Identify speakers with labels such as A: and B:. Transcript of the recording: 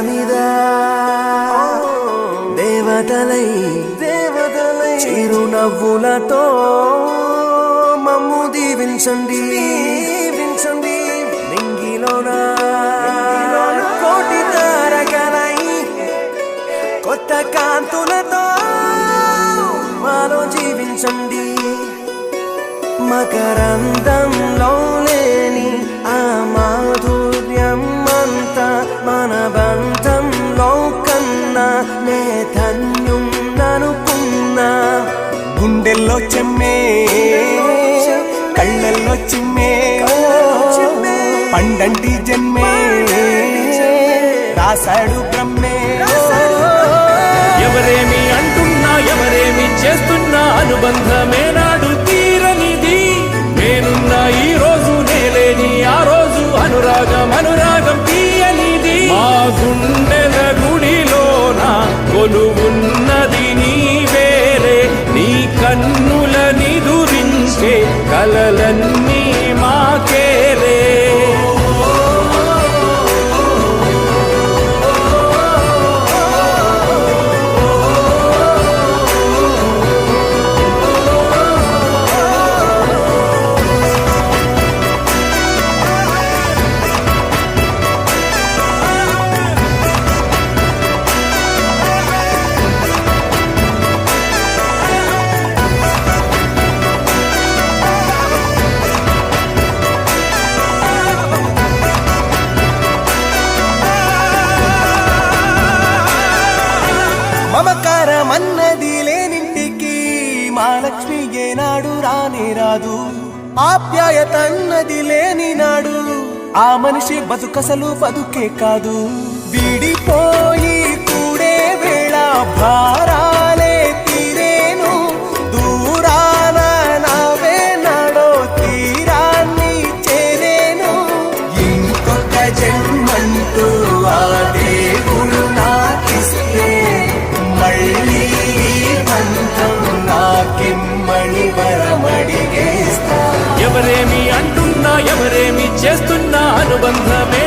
A: మీద దేవతలై దేవతలై చిరునవ్వులతో మమ్ము దీవించండి. దీవించండి. నింగిలోన కోటి తారకలై కొత్త కాంతులతో మాలో జీవించండి. మకరందంలో లేని ఆ మాధుర్యం గుండెల్లో చెమ్మే కళ్ళల్లో చిమ్మే పండంటి జన్మే రాశాడు బ్రహ్మే.
B: ఎవరేమి అంటున్నా ఎవరేమి చేస్తున్నా అనుబంధమే నాడు తీరనిది. నేనున్న ఈ రోజు నేలేని ఆ రోజు అనురాగం అనురాగం తీయనిది. మా గుండెల గుడిలోన కొలువున్నది على لن
A: అన్నది లేనింటికి మహాలక్ష్మి ఏనాడు రానే రాదు. ఆప్యాయతన్నది లేని నాడు ఆ మనిషి బతుకసలు బతుకే కాదు. వీడి
B: ఎవరేమి అంటున్నా ఎవరేమి చేస్తున్నా అనుబంధమే